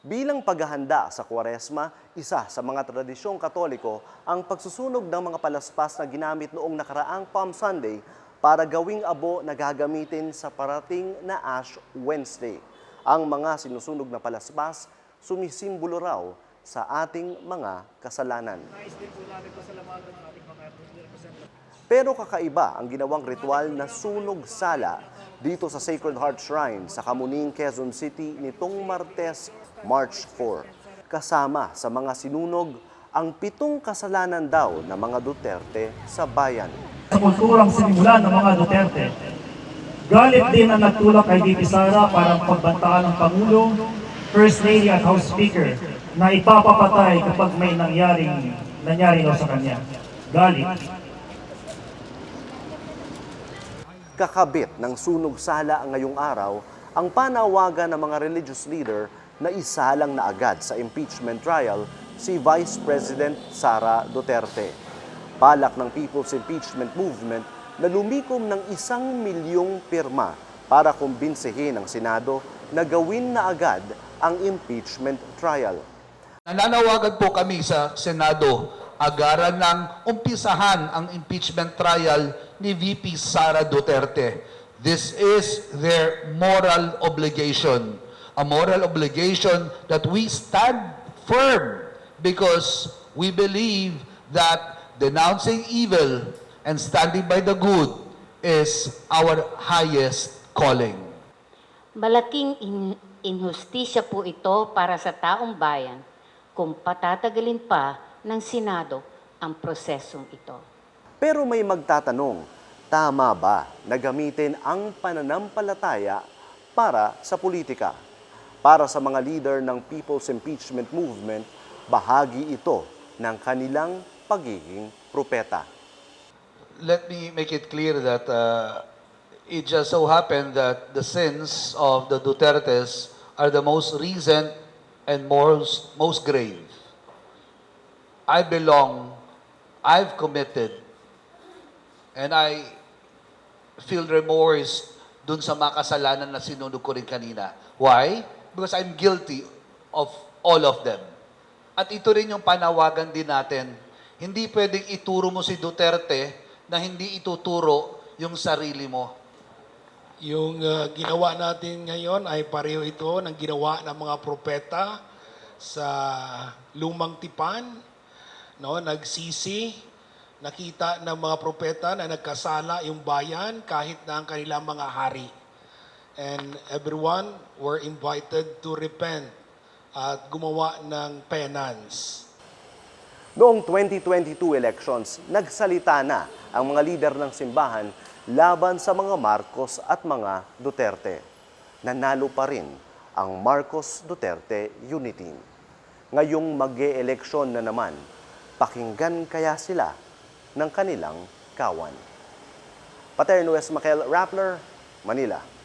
Bilang paghahanda sa Kwaresma, isa sa mga tradisyong katoliko ang pagsusunog ng mga palaspas na ginamit noong nakaraang Palm Sunday para gawing abo na gagamitin sa parating na Ash Wednesday. Ang mga sinusunog na palaspas sumisimbolo raw sa ating mga kasalanan. Pero kakaiba ang ginawang ritual na sunog sala dito sa Sacred Heart Shrine sa Kamuning, Quezon City nitong Martes, March 4. Kasama sa mga sinunog ang pitong kasalanan daw ng mga Duterte sa bayan. sa kulturang sinimulan ng mga Duterte. Galit din ang nagtulak kay VP Sara para pagbantaan ng Pangulo, First Lady at House Speaker na ipapapatay kapag may nangyaring nangyari daw sa kanya. Galit. Kakabit ng sunog sala ngayong araw ang panawagan ng mga religious leader na isalang na agad sa impeachment trial si Vice President Sara Duterte. Balak ng People's Impeachment Movement na lumikom ng isang milyong pirma para kumbinsihin ang Senado na gawin na agad ang impeachment trial. Nananawagan po kami sa Senado agaran ng umpisahan ang impeachment trial ni VP Sara Duterte. This is their moral obligation. A moral obligation that we stand firm because we believe that denouncing evil and standing by the good is our highest calling. Malaking in- inhustisya po ito para sa taong bayan kung patatagalin pa ng Senado ang prosesong ito. Pero may magtatanong, tama ba na gamitin ang pananampalataya para sa politika? Para sa mga leader ng People's Impeachment Movement, bahagi ito ng kanilang pagiging propeta. let me make it clear that uh, it just so happened that the sins of the Dutertes are the most recent and most, most grave. I belong, I've committed, and I feel remorse dun sa mga kasalanan na sinunog ko rin kanina. Why? Because I'm guilty of all of them. At ito rin yung panawagan din natin. Hindi pwedeng ituro mo si Duterte na hindi ituturo yung sarili mo. Yung uh, ginawa natin ngayon ay pareho ito ng ginawa ng mga propeta sa lumang tipan. No, nagsisi, nakita ng mga propeta na nagkasala yung bayan kahit na ang kanilang mga hari. And everyone were invited to repent at gumawa ng penance. Noong 2022 elections, nagsalita na ang mga lider ng simbahan laban sa mga Marcos at mga Duterte. Nanalo pa rin ang Marcos Duterte Unity. Ngayong mag eleksyon na naman, pakinggan kaya sila ng kanilang kawan. Paterno S. Makel Rappler, Manila.